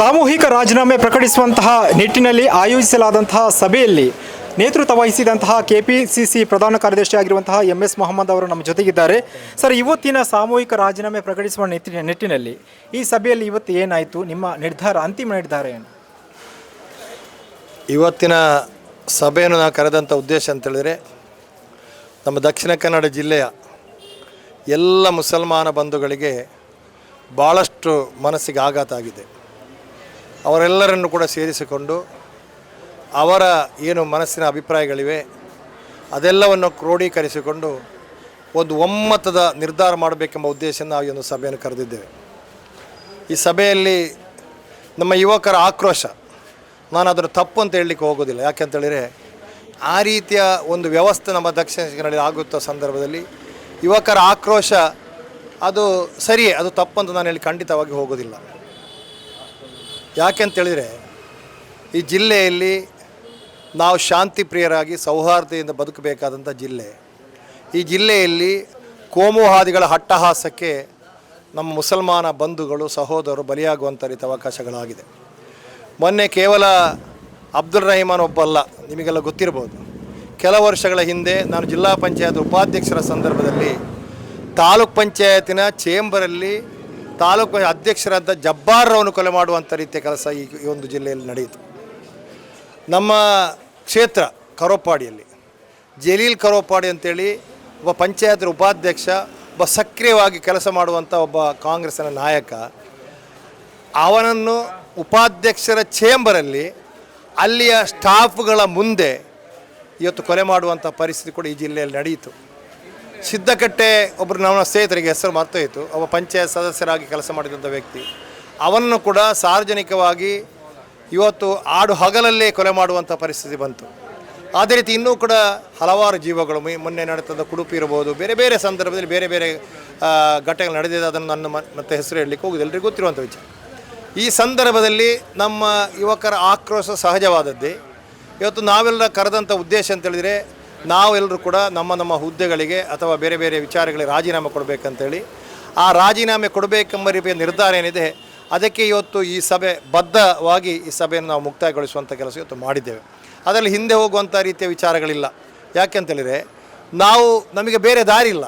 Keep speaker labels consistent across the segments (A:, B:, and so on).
A: ಸಾಮೂಹಿಕ ರಾಜೀನಾಮೆ ಪ್ರಕಟಿಸುವಂತಹ ನಿಟ್ಟಿನಲ್ಲಿ ಆಯೋಜಿಸಲಾದಂತಹ ಸಭೆಯಲ್ಲಿ ನೇತೃತ್ವ ವಹಿಸಿದಂತಹ ಕೆಪಿಸಿಸಿ ಪ್ರಧಾನ ಕಾರ್ಯದರ್ಶಿ ಆಗಿರುವಂತಹ ಎಂ ಎಸ್ ಮೊಹಮ್ಮದ್ ಅವರು ನಮ್ಮ ಜೊತೆಗಿದ್ದಾರೆ. ಸರ್, ಇವತ್ತಿನ ಸಾಮೂಹಿಕ ರಾಜೀನಾಮೆ ಪ್ರಕಟಿಸುವ ನಿಟ್ಟಿನ ನಿಟ್ಟಿನಲ್ಲಿ ಈ ಸಭೆಯಲ್ಲಿ ಇವತ್ತು ಏನಾಯಿತು? ನಿಮ್ಮ ನಿರ್ಧಾರ, ಅಂತಿಮ ನಿರ್ಧಾರ ಏನು?
B: ಇವತ್ತಿನ ಸಭೆಯನ್ನು ನಾವು ಕರೆದಂಥ ಉದ್ದೇಶ ಅಂತೇಳಿದರೆ ನಮ್ಮ ದಕ್ಷಿಣ ಕನ್ನಡ ಜಿಲ್ಲೆಯ ಎಲ್ಲ ಮುಸಲ್ಮಾನ ಬಂಧುಗಳಿಗೆ ಭಾಳಷ್ಟು ಮನಸ್ಸಿಗೆ ಆಘಾತ ಆಗಿದೆ. ಅವರೆಲ್ಲರನ್ನು ಕೂಡ ಸೇರಿಸಿಕೊಂಡು ಅವರ ಏನು ಮನಸ್ಸಿನ ಅಭಿಪ್ರಾಯಗಳಿವೆ, ಅದೆಲ್ಲವನ್ನು ಕ್ರೋಢೀಕರಿಸಿಕೊಂಡು ಒಂದು ಒಮ್ಮತದ ನಿರ್ಧಾರ ಮಾಡಬೇಕೆಂಬ ಉದ್ದೇಶದಿಂದ ನಾವು ಈ ಒಂದು ಸಭೆಯನ್ನು ಕರೆದಿದ್ದೇವೆ. ಈ ಸಭೆಯಲ್ಲಿ ನಮ್ಮ ಯುವಕರ ಆಕ್ರೋಶ ನಾನು ಅದನ್ನು ತಪ್ಪು ಅಂತ ಹೇಳಲಿಕ್ಕೆ ಹೋಗೋದಿಲ್ಲ. ಯಾಕೆಂತೇಳಿದರೆ ಆ ರೀತಿಯ ಒಂದು ವ್ಯವಸ್ಥೆ ನಮ್ಮ ದಕ್ಷಿಣ ಕನ್ನಡ ಆಗುತ್ತ ಸಂದರ್ಭದಲ್ಲಿ ಯುವಕರ ಆಕ್ರೋಶ ಅದು ಸರಿಯೇ, ಅದು ತಪ್ಪು ಅಂತ ನಾನು ಹೇಳಿ ಖಂಡಿತವಾಗಿ ಹೋಗೋದಿಲ್ಲ. ಯಾಕೆಂತೇಳಿದರೆ ಈ ಜಿಲ್ಲೆಯಲ್ಲಿ ನಾವು ಶಾಂತಿ ಪ್ರಿಯರಾಗಿ ಸೌಹಾರ್ದೆಯಿಂದ ಬದುಕಬೇಕಾದಂಥ ಜಿಲ್ಲೆ. ಈ ಜಿಲ್ಲೆಯಲ್ಲಿ ಕೋಮುವಾದಿಗಳ ಹಟ್ಟಹಾಸಕ್ಕೆ ನಮ್ಮ ಮುಸಲ್ಮಾನ ಬಂಧುಗಳು, ಸಹೋದರರು ಬಲಿಯಾಗುವಂಥ ರೀತಿ ಅವಕಾಶಗಳಾಗಿದೆ. ಮೊನ್ನೆ ಕೇವಲ ಅಬ್ದುಲ್ ರಹಿಮಾನ್ ಒಬ್ಬಲ್ಲ, ನಿಮಗೆಲ್ಲ ಗೊತ್ತಿರ್ಬೋದು. ಕೆಲ ವರ್ಷಗಳ ಹಿಂದೆ ನಾನು ಜಿಲ್ಲಾ ಪಂಚಾಯತ್ ಉಪಾಧ್ಯಕ್ಷರ ಸಂದರ್ಭದಲ್ಲಿ ತಾಲೂಕ್ ಪಂಚಾಯತಿನ ಚೇಂಬರಲ್ಲಿ ತಾಲೂಕು ಅಧ್ಯಕ್ಷರಾದ ಜಬ್ಬಾರ್ರವನ್ನು ಕೊಲೆ ಮಾಡುವಂಥ ರೀತಿಯ ಕೆಲಸ ಈ ಒಂದು ಜಿಲ್ಲೆಯಲ್ಲಿ ನಡೆಯಿತು. ನಮ್ಮ ಕ್ಷೇತ್ರ ಕರೋಪಾಡಿಯಲ್ಲಿ, ಜಲೀಲ್ ಕರೋಪಾಡಿ ಅಂತೇಳಿ ಒಬ್ಬ ಪಂಚಾಯತ್ ಉಪಾಧ್ಯಕ್ಷ, ಒಬ್ಬ ಸಕ್ರಿಯವಾಗಿ ಕೆಲಸ ಮಾಡುವಂಥ ಒಬ್ಬ ಕಾಂಗ್ರೆಸ್ನ ನಾಯಕ, ಅವನನ್ನು ಉಪಾಧ್ಯಕ್ಷರ ಚೇಂಬರಲ್ಲಿ ಅಲ್ಲಿಯ ಸ್ಟಾಫ್ಗಳ ಮುಂದೆ ಇವತ್ತು ಕೊಲೆ ಮಾಡುವಂಥ ಪರಿಸ್ಥಿತಿ ಕೂಡ ಈ ಜಿಲ್ಲೆಯಲ್ಲಿ ನಡೆಯಿತು. ಸಿದ್ದಕಟ್ಟೆ ಒಬ್ಬರು ನಮ್ಮ ಸ್ನೇಹಿತರಿಗೆ ಹೆಸರು ಮರ್ತೋಯಿತು. ಒಬ್ಬ ಪಂಚಾಯತ್ ಸದಸ್ಯರಾಗಿ ಕೆಲಸ ಮಾಡಿದಂಥ ವ್ಯಕ್ತಿ. ಅವನನ್ನು ಕೂಡ ಸಾರ್ವಜನಿಕವಾಗಿ ಇವತ್ತು ಆಡು ಹಗಲಲ್ಲೇ ಕೊಲೆ ಮಾಡುವಂಥ ಪರಿಸ್ಥಿತಿ ಬಂತು. ಅದೇ ರೀತಿ ಇನ್ನೂ ಕೂಡ ಹಲವಾರು ಜೀವಗಳು ಮೊನ್ನೆ ನಡೆದ ಕುಡುಪಿ ಇರ್ಬೋದು, ಬೇರೆ ಬೇರೆ ಸಂದರ್ಭದಲ್ಲಿ ಬೇರೆ ಬೇರೆ ಘಟನೆಗಳು ನಡೆದಿದೆ. ಅದನ್ನು ನನ್ನ ಮತ್ತೆ ಹೆಸರು ಹೇಳಲಿಕ್ಕೆ ಹೋಗುದು ಎಲ್ಲರಿಗೂ ಗೊತ್ತಿರುವಂಥ ವಿಚಾರ. ಈ ಸಂದರ್ಭದಲ್ಲಿ ನಮ್ಮ ಯುವಕರ ಆಕ್ರೋಶ ಸಹಜವಾದದ್ದೇ. ಇವತ್ತು ನಾವೆಲ್ಲ ಕರೆದಂಥ ಉದ್ದೇಶ ಅಂತೇಳಿದರೆ ನಾವೆಲ್ಲರೂ ಕೂಡ ನಮ್ಮ ನಮ್ಮ ಹುದ್ದೆಗಳಿಗೆ ಅಥವಾ ಬೇರೆ ಬೇರೆ ವಿಚಾರಗಳಿಗೆ ರಾಜೀನಾಮೆ ಕೊಡಬೇಕಂತೇಳಿ. ಆ ರಾಜೀನಾಮೆ ಕೊಡಬೇಕೆಂಬ ರೀತಿಯ ನಿರ್ಧಾರ ಏನಿದೆ, ಅದಕ್ಕೆ ಇವತ್ತು ಈ ಸಭೆ ಬದ್ಧವಾಗಿ ಈ ಸಭೆಯನ್ನು ನಾವು ಮುಕ್ತಾಯಗೊಳಿಸುವಂಥ ಕೆಲಸ ಇವತ್ತು ಮಾಡಿದ್ದೇವೆ. ಅದರಲ್ಲಿ ಹಿಂದೆ ಹೋಗುವಂಥ ರೀತಿಯ ವಿಚಾರಗಳಿಲ್ಲ. ಯಾಕೆಂತೇಳಿದರೆ ನಾವು ನಮಗೆ ಬೇರೆ ದಾರಿ ಇಲ್ಲ.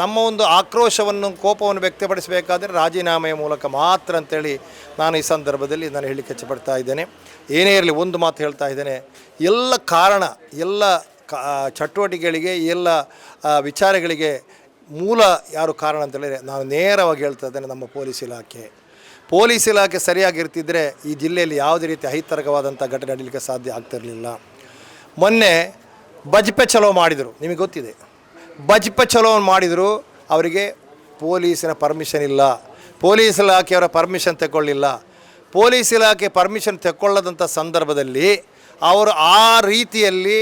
B: ನಮ್ಮ ಒಂದು ಆಕ್ರೋಶವನ್ನು, ಕೋಪವನ್ನು ವ್ಯಕ್ತಪಡಿಸಬೇಕಾದರೆ ರಾಜೀನಾಮೆಯ ಮೂಲಕ ಮಾತ್ರ ಅಂತೇಳಿ ನಾನು ಈ ಸಂದರ್ಭದಲ್ಲಿ ನಾನು ಹೇಳಿ ಇಚ್ಛಪಡ್ತಾ ಇದ್ದೇನೆ. ಏನೇ ಇರಲಿ ಒಂದು ಮಾತು ಹೇಳ್ತಾ ಇದ್ದೇನೆ. ಎಲ್ಲ ಕಾರಣ, ಎಲ್ಲ ಚಟುವಟಿಕೆಗಳಿಗೆ ಎಲ್ಲ ವಿಚಾರಗಳಿಗೆ ಮೂಲ ಯಾರು ಕಾರಣ ಅಂತೇಳಿದರೆ ನಾನು ನೇರವಾಗಿ ಹೇಳ್ತಾ ಇದ್ದೇನೆ ನಮ್ಮ ಪೊಲೀಸ್ ಇಲಾಖೆ. ಪೊಲೀಸ್ ಇಲಾಖೆ ಸರಿಯಾಗಿರ್ತಿದ್ರೆ ಈ ಜಿಲ್ಲೆಯಲ್ಲಿ ಯಾವುದೇ ರೀತಿ ಅಹಿತರಕವಾದಂಥ ಘಟನೆ ನಡೀಲಿಕ್ಕೆ ಸಾಧ್ಯ ಆಗ್ತಿರಲಿಲ್ಲ. ಮೊನ್ನೆ ಬಜ್ಪೆ ಚಲೋ ಮಾಡಿದರು, ನಿಮಗೆ ಗೊತ್ತಿದೆ. ಬಜ್ಪೆ ಚಲೋ ಮಾಡಿದರು, ಅವರಿಗೆ ಪೊಲೀಸಿನ ಪರ್ಮಿಷನ್ ಇಲ್ಲ. ಪೊಲೀಸ್ ಇಲಾಖೆಯವರ ಪರ್ಮಿಷನ್ ತಗೊಳ್ಳಿಲ್ಲ ಪೊಲೀಸ್ ಇಲಾಖೆ ಪರ್ಮಿಷನ್ ತಗೊಳ್ಳದಂಥ ಸಂದರ್ಭದಲ್ಲಿ ಅವರು ಆ ರೀತಿಯಲ್ಲಿ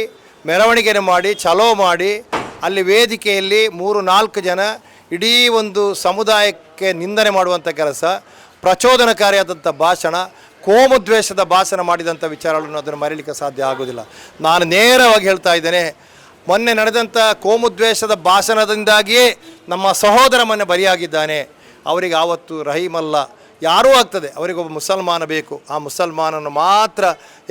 B: ಮೆರವಣಿಗೆಯನ್ನು ಮಾಡಿ ಚಲೋ ಮಾಡಿ, ಅಲ್ಲಿ ವೇದಿಕೆಯಲ್ಲಿ ಮೂರು, ನಾಲ್ಕು ಜನ ಇಡೀ ಒಂದು ಸಮುದಾಯಕ್ಕೆ ನಿಂದನೆ ಮಾಡುವಂಥ ಕೆಲಸ ಪ್ರಚೋದನಕಾರಿಯಾದಂಥ ಭಾಷಣ ಕೋಮುದ್ವೇಷದ ಭಾಷಣ ಮಾಡಿದಂಥ ವಿಚಾರಗಳನ್ನು ಅದನ್ನು ಮರೀಲಿಕ್ಕೆ ಸಾಧ್ಯ ಆಗೋದಿಲ್ಲ ನಾನು ನೇರವಾಗಿ ಹೇಳ್ತಾ ಇದ್ದೇನೆ, ಮೊನ್ನೆ ನಡೆದಂಥ ಕೋಮುದ್ವೇಷದ ಭಾಷಣದಿಂದಾಗಿಯೇ ನಮ್ಮ ಸಹೋದರ ಮೊನ್ನೆ ಬಲಿಯಾಗಿದ್ದಾನೆ. ಅವರಿಗೆ ಆವತ್ತು ರಹೀಮಲ್ಲ ಯಾರೂ ಆಗ್ತದೆ. ಅವರಿಗೊಬ್ಬ ಮುಸಲ್ಮಾನ ಬೇಕು. ಆ ಮುಸಲ್ಮಾನನ್ನು ಮಾತ್ರ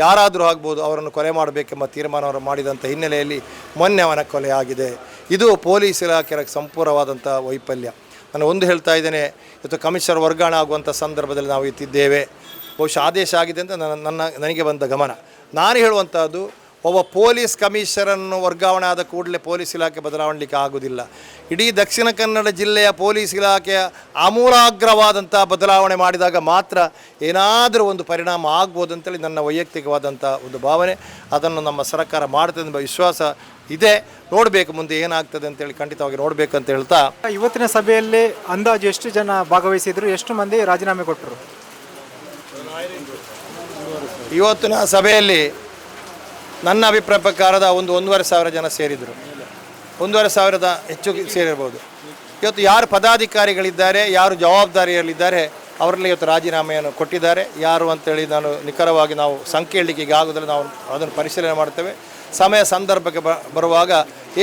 B: ಯಾರಾದರೂ ಆಗ್ಬೋದು ಅವರನ್ನು ಕೊಲೆ ಮಾಡಬೇಕೆಂಬ ತೀರ್ಮಾನವನ್ನು ಮಾಡಿದಂಥ ಹಿನ್ನೆಲೆಯಲ್ಲಿ ಮೊನ್ನೆ ಅವನ ಕೊಲೆ ಆಗಿದೆ. ಇದು ಪೊಲೀಸ್ ಇಲಾಖೆಯ ಸಂಪೂರ್ಣವಾದಂಥ ವೈಫಲ್ಯ. ನಾನು ಒಂದು ಹೇಳ್ತಾ ಇದ್ದೇನೆ, ಇವತ್ತು ಕಮಿಷನರ್ ವರ್ಗಾವಣೆ ಆಗುವಂಥ ಸಂದರ್ಭದಲ್ಲಿ ನಾವು ಇತ್ತಿದ್ದೇವೆ ಬಹುಶಃ ಆದೇಶ ಆಗಿದೆ ಅಂತ ನನ್ನ ನನ್ನ, ನನಗೆ ಬಂದ ಗಮನ. ನಾನು ಹೇಳುವಂಥದ್ದು ಒಬ್ಬ ಪೊಲೀಸ್ ಕಮಿಷನರನ್ನು ವರ್ಗಾವಣೆ ಆದ ಕೂಡಲೇ ಪೊಲೀಸ್ ಇಲಾಖೆ ಬದಲಾವಣೆಲಿಕ್ಕೆ ಆಗೋದಿಲ್ಲ ಇಡೀ ದಕ್ಷಿಣ ಕನ್ನಡ ಜಿಲ್ಲೆಯ ಪೊಲೀಸ್ ಇಲಾಖೆಯ ಆಮೂಲಾಗ್ರವಾದಂಥ ಬದಲಾವಣೆ ಮಾಡಿದಾಗ ಮಾತ್ರ ಏನಾದರೂ ಒಂದು ಪರಿಣಾಮ ಆಗ್ಬೋದು ಅಂತೇಳಿ ನನ್ನ ವೈಯಕ್ತಿಕವಾದಂಥ ಒಂದು ಭಾವನೆ. ಅದನ್ನು ನಮ್ಮ ಸರ್ಕಾರ ಮಾಡ್ತದೆ ಎಂಬ ವಿಶ್ವಾಸ ಇದೆ. ನೋಡಬೇಕು ಮುಂದೆ ಏನಾಗ್ತದೆ ಅಂತೇಳಿ ಖಂಡಿತವಾಗಿ ನೋಡಬೇಕು ಅಂತ ಹೇಳ್ತಾ.
A: ಇವತ್ತಿನ ಸಭೆಯಲ್ಲಿ ಅಂದಾಜು ಎಷ್ಟು ಜನ ಭಾಗವಹಿಸಿದ್ರು? ಎಷ್ಟು ಮಂದಿ ರಾಜೀನಾಮೆ ಕೊಟ್ಟರು?
B: ಇವತ್ತಿನ ಸಭೆಯಲ್ಲಿ ನನ್ನ ಅಭಿಪ್ರಾಯ ಪ್ರಕಾರದ ಒಂದು ಒಂದೂವರೆ ಸಾವಿರ ಜನ ಸೇರಿದರು. ಒಂದೂವರೆ ಸಾವಿರದ ಹೆಚ್ಚು ಸೇರಿರ್ಬೋದು. ಇವತ್ತು ಯಾರು ಪದಾಧಿಕಾರಿಗಳಿದ್ದಾರೆ ಯಾರು ಜವಾಬ್ದಾರಿಯಲ್ಲಿದ್ದಾರೆ ಅವರಲ್ಲಿ ಇವತ್ತು ರಾಜೀನಾಮೆಯನ್ನು ಕೊಟ್ಟಿದ್ದಾರೆ. ಯಾರು ಅಂತೇಳಿ ನಾನು ನಿಖರವಾಗಿ ನಾವು ಸಂಖ್ಯೆ ಹೇಳಲಿಕ್ಕೆ ಈಗ ನಾವು ಅದನ್ನು ಪರಿಶೀಲನೆ ಮಾಡ್ತೇವೆ. ಸಮಯ ಸಂದರ್ಭಕ್ಕೆ ಬ ಬರುವಾಗ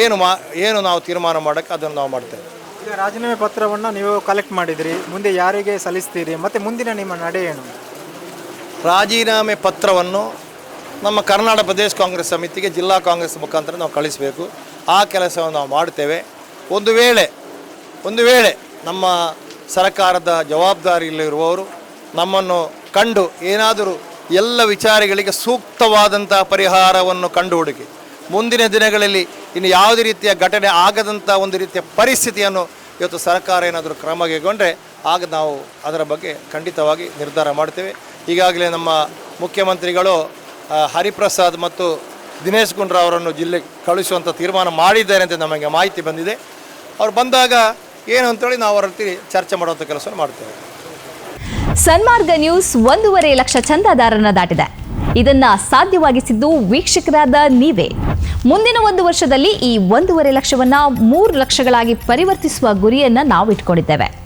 B: ಏನು ಮಾ ಏನು ನಾವು ತೀರ್ಮಾನ ಮಾಡೋಕ್ಕೆ ಅದನ್ನು ನಾವು ಮಾಡ್ತೇವೆ.
A: ಈಗ ರಾಜೀನಾಮೆ ಪತ್ರವನ್ನು ನೀವು ಕಲೆಕ್ಟ್ ಮಾಡಿದಿರಿ ಮುಂದೆ ಯಾರಿಗೆ ಸಲ್ಲಿಸ್ತೀರಿ ಮತ್ತು ಮುಂದಿನ ನಿಮ್ಮ ನಡೆ ಏನು?
B: ರಾಜೀನಾಮೆ ಪತ್ರವನ್ನು ನಮ್ಮ ಕರ್ನಾಟಕ ಪ್ರದೇಶ ಕಾಂಗ್ರೆಸ್ ಸಮಿತಿಗೆ ಜಿಲ್ಲಾ ಕಾಂಗ್ರೆಸ್ ಮುಖಾಂತರ ನಾವು ಕಳಿಸಬೇಕು. ಆ ಕೆಲಸವನ್ನು ನಾವು ಮಾಡ್ತೇವೆ ಒಂದು ವೇಳೆ ಒಂದು ವೇಳೆ ನಮ್ಮ ಸರ್ಕಾರದ ಜವಾಬ್ದಾರಿಯಲ್ಲಿರುವವರು ನಮ್ಮನ್ನು ಕಂಡು ಏನಾದರೂ ಎಲ್ಲ ವಿಚಾರಗಳಿಗೆ ಸೂಕ್ತವಾದಂಥ ಪರಿಹಾರವನ್ನು ಕಂಡು ಹುಡುಕಿ, ಮುಂದಿನ ದಿನಗಳಲ್ಲಿ ಇನ್ನು ಯಾವುದೇ ರೀತಿಯ ಘಟನೆ ಆಗದಂಥ ಒಂದು ರೀತಿಯ ಪರಿಸ್ಥಿತಿಯನ್ನು ಇವತ್ತು ಸರ್ಕಾರ ಏನಾದರೂ ಕ್ರಮ ಕೈಗೊಂಡರೆ ಆಗ ನಾವು ಅದರ ಬಗ್ಗೆ ಖಂಡಿತವಾಗಿ ನಿರ್ಧಾರ ಮಾಡ್ತೇವೆ ಈಗಾಗಲೇ ನಮ್ಮ ಮುಖ್ಯಮಂತ್ರಿಗಳು ಹರಿಪ್ರಸಾದ್ ಮತ್ತು ದಿನೇಶ್ ಗುಂಡ್ರಾವ್ ಅವರನ್ನು ಜಿಲ್ಲೆ ಕಳುಹಿಸುವಂಥ ತೀರ್ಮಾನ ಮಾಡಿದ್ದಾರೆ ಅಂತ ನಮಗೆ ಮಾಹಿತಿ ಬಂದಿದೆ. ಅವ್ರು ಬಂದಾಗ ಏನು ಅಂತೇಳಿ ನಾವು ಅವರ ಚರ್ಚೆ ಮಾಡುವಂಥ ಕೆಲಸ ಮಾಡ್ತೇವೆ.
C: ಸನ್ಮಾರ್ಗ ನ್ಯೂಸ್ ಒಂದೂವರೆ ಲಕ್ಷ ಚಂದಾದಾರರನ್ನ ದಾಟಿದೆ. ಇದನ್ನ ಸಾಧ್ಯವಾಗಿಸಿದ್ದು ವೀಕ್ಷಕರಾದ ನೀವೇ. ಮುಂದಿನ ಒಂದು ವರ್ಷದಲ್ಲಿ ಈ ಒಂದೂವರೆ ಲಕ್ಷವನ್ನ ಮೂರು ಲಕ್ಷಗಳಾಗಿ ಪರಿವರ್ತಿಸುವ ಗುರಿಯನ್ನ ನಾವು ಇಟ್ಕೊಂಡಿದ್ದೇವೆ